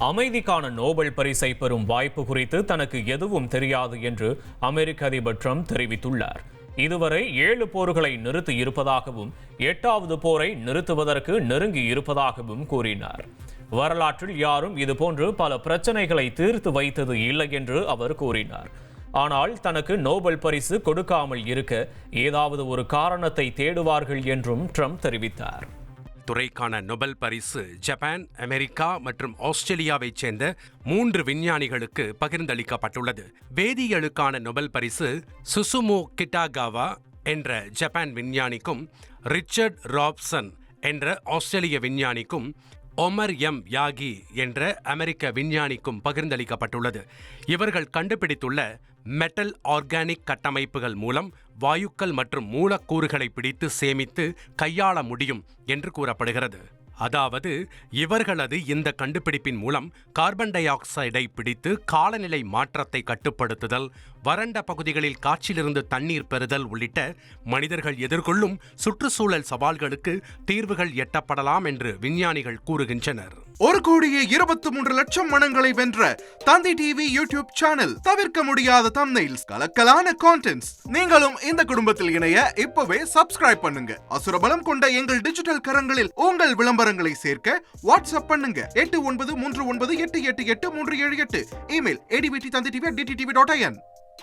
அமைதிக்கான நோபல் பரிசை பெறும் வாய்ப்பு குறித்து தனக்கு எதுவும் தெரியாது என்று அமெரிக்க அதிபர் ட்ரம்ப் தெரிவித்துள்ளார். இதுவரை ஏழு போர்களை நிறுத்தி இருப்பதாகவும் எட்டாவது போரை நிறுத்துவதற்கு நெருங்கி இருப்பதாகவும் கூறினார். வரலாற்றில் யாரும் இதுபோன்று பல பிரச்சனைகளை தீர்த்து வைத்தது இல்லை என்று அவர் கூறினார். ஆனால் தனக்கு நோபல் பரிசு கொடுக்காமல் இருக்க ஏதாவது ஒரு காரணத்தை தேடுவார்கள் என்றும் ட்ரம்ப் தெரிவித்தார். துறைக்கான நொபல் பரிசு ஜப்பான் அமெரிக்கா மற்றும் ஆஸ்திரேலியாவைச் சேர்ந்த மூன்று விஞ்ஞானிகளுக்கு பகிர்ந்தளிக்கப்பட்டுள்ளது. வேதியியலுக்கான நொபல் பரிசு சுசுமோ கிட்டாகாவா என்ற ஜப்பான் விஞ்ஞானிக்கும் ரிச்சர்ட் ராப்சன் என்ற ஆஸ்திரேலிய விஞ்ஞானிக்கும் ஒமர் எம். யாகி என்ற அமெரிக்க விஞ்ஞானிக்கும் பகிர்ந்தளிக்கப்பட்டுள்ளது. இவர்கள் கண்டுபிடித்துள்ள மெட்டல் ஆர்கானிக் கட்டமைப்புகள் மூலம் வாயுக்கள் மற்றும் மூலக்கூறுகளை பிடித்து சேமித்து கையாள முடியும் என்று கூறப்படுகிறது. அதாவது இவர்களது இந்த கண்டுபிடிப்பின் மூலம் கார்பன் டை ஆக்சைடை பிடித்து காலநிலை மாற்றத்தை கட்டுப்படுத்துதல் வறண்ட பகுதிகளில் காற்றிலிருந்து தண்ணீர் பெறுதல் உள்ளிட்ட மனிதர்கள் எதிர்கொள்ளும் சுற்றுச்சூழல் சவால்களுக்கு தீர்வுகள் எட்டப்படலாம் என்று விஞ்ஞானிகள் கூறுகின்றனர். ஒரு கோடியே இருபத்தி மூன்று லட்சம் மனங்களை வென்ற தந்தி டிவி யூடியூப் சேனல் தவிர்க்க முடியாத தம்னைல்ஸ் கலக்கலான கான்டென்ட்ஸ் நீங்களும் இந்த குடும்பத்தில் இணைய இப்பவே சப்ஸ்கிரைப் பண்ணுங்க. அசுரபலம் கொண்ட எங்கள் டிஜிட்டல் கரங்களில் உங்கள் விளம்பரங்களை சேர்க்க வாட்ஸ்அப் பண்ணுங்க. எட்டு ஒன்பது மூன்று ஒன்பது எட்டு எட்டு எட்டு மூன்று ஏழு எட்டு. Email ஏடிபிடி Thanthi TV DT TV dot IN